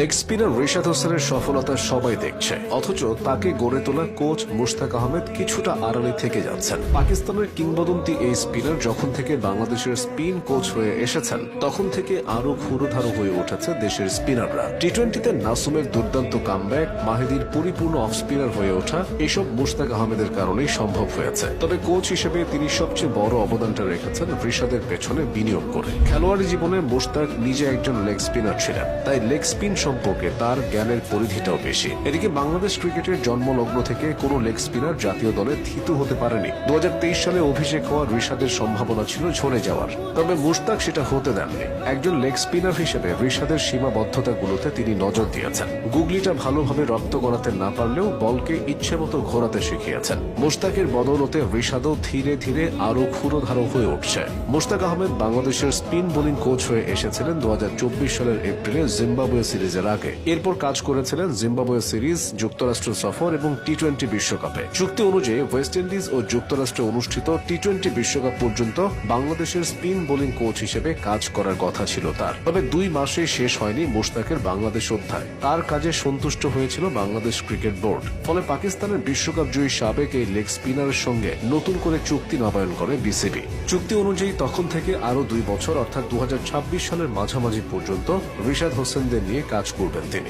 Leg spinner Reshad হোসেনের সফলতা সবাই দেখছে। অথচ তাকে গড়ে তোলা কোচ মুশতাক আহমেদ কিছুটা আড়ালে থেকে যাচ্ছেন। পাকিস্তানের কিংবদন্তি এই স্পিনার যখন থেকে বাংলাদেশের স্পিন কোচ হয়ে এসেছেন, তখন থেকে আরও ক্ষুরোধারো হয়ে উঠেছে দেশের স্পিনাররা টি টোয়েন্টিতে নাসুমের দুর্দান্ত কামব্যাক মাহিদির পরিপূর্ণ অফ স্পিনার হয়ে ওঠা, এসব মুশতাক আহমেদের কারণেই সম্ভব হয়েছে। তবে কোচ হিসেবে তিনি সবচেয়ে বড় অবদানটা রেখেছেন ঋষাদের পেছনে বিনিয়োগ করে। খেলোয়াড়ি জীবনে মুশতাক নিজে একজন লেগ স্পিনার ছিলেন। তাই লেগ স্পিন সম্পর্কে তার জ্ঞানের পরিধিটাও বেশি। এদিকে বাংলাদেশ ক্রিকেটের জন্মলগ্ন থেকে কোনো লেগ স্পিনার জাতীয় দলে থিতু হতে পারেনি। দু সালে অভিষেক হওয়া ঋষাদের সম্ভাবনা ছিল ঝরে যাওয়ার। তবে মুশতাক সেটা হতে দেননি। একজন লেগ স্পিনার হিসেবে ঋষাদের সীমাবদ্ধতাগুলোতে তিনি নজর দিয়েছেন। গুগলিটা ভালোভাবে রপ্ত করাতে না পারলেও বলকে ইচ্ছে মতো ঘোরাতে শিখিয়েছেন। মুশতাকের বদৌলতে ঋষাদও ধীরে ধীরে আরও ক্ষুরোধারো হয়ে উঠছে। মুশতাক আহমেদ বাংলাদেশের স্পিন বোলিং কোচ হয়ে এসেছিলেন দু হাজার চব্বিশ সালের এপ্রিলে জিম্বাবুয়ে সিরিজের আগে এরপর কাজ করেছিলেন জিম্বাবুয়ে সিরিজ, যুক্তরাষ্ট্র সফর এবং টি টোয়েন্টি বিশ্বকাপে। চুক্তি অনুযায়ী ওয়েস্ট ইন্ডিজ ও যুক্তরাষ্ট্রে অনুষ্ঠিত টি টোয়েন্টি বিশ্বকাপ পর্যন্ত বাংলাদেশের স্পিন বোলিং কোচ হিসেবে কাজ করার কথা ছিল তার। তবে দুই মাসে শেষ হয়নি মুশতাকের বাংলাদেশ অধ্যায়। তার কাজে সন্তুষ্ট হয়েছিল বাংলাদেশ ক্রিকেট বোর্ড। ফলে পাকিস্তানের বিশ্বকাপ জয়ী সাবেক এই লেগ স্পিনারের সঙ্গে নতুন করে চুক্তি নবায়ন করে বিসিবি। চুক্তি অনুযায়ী তখন থেকে আরও দুই বছর, অর্থাৎ দু হাজার ছাব্বিশ সালের মাঝামাঝি পর্যন্ত রিশাদ হোসেনদের নিয়ে কাজ করবেন তিনি।